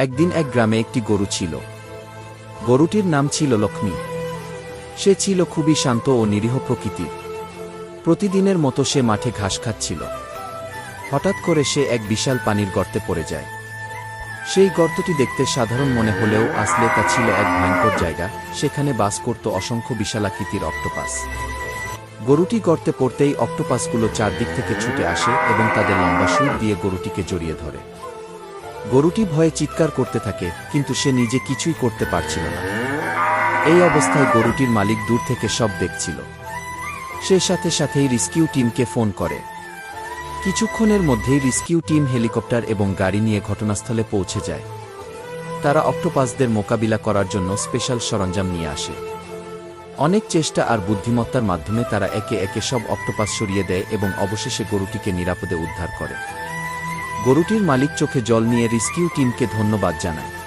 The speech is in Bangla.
একদিন এক গ্রামে একটি গরু ছিল। গরুটির নাম ছিল লক্ষ্মী। সে ছিল খুবই শান্ত ও নিরীহ প্রকৃতির। প্রতিদিনের মতো সে মাঠে ঘাস খাচ্ছিল। হঠাৎ করে সে এক বিশাল পানির গর্তে পড়ে যায়। সেই গর্তটি দেখতে সাধারণ মনে হলেও আসলে তা ছিল এক ভয়ঙ্কর জায়গা, সেখানে বাস করত অসংখ্য বিশালাকৃতির অক্টোপাস। গরুটি গর্তে পড়তেই অক্টোপাসগুলো চারদিক থেকে ছুটে আসে এবং তাদের লম্বা সুর দিয়ে গরুটিকে জড়িয়ে ধরে। গরুটি ভয়ে চিৎকার করতে থাকে, কিন্তু সে নিজে কিছুই করতে পারছিল না। এই অবস্থায় গরুটির মালিক দূর থেকে সব দেখছিল। সে সাথে সাথেই রিস্কিউ টিমকে ফোন করে। কিছুক্ষণের মধ্যেই রেস্কিউ টিম হেলিকপ্টার এবং গাড়ি নিয়ে ঘটনাস্থলে পৌঁছে যায়। তারা অক্টোপাসদের মোকাবিলা করার জন্য স্পেশাল সরঞ্জাম নিয়ে আসে। অনেক চেষ্টা আর বুদ্ধিমত্তার মাধ্যমে তারা একে একে সব অক্টোপাস সরিয়ে দেয় এবং অবশেষে গরুটিকে নিরাপদে উদ্ধার করে। গরুটির মালিক চোখে জল নিয়ে রেস্কিউ টিমকে ধন্যবাদ জানায়।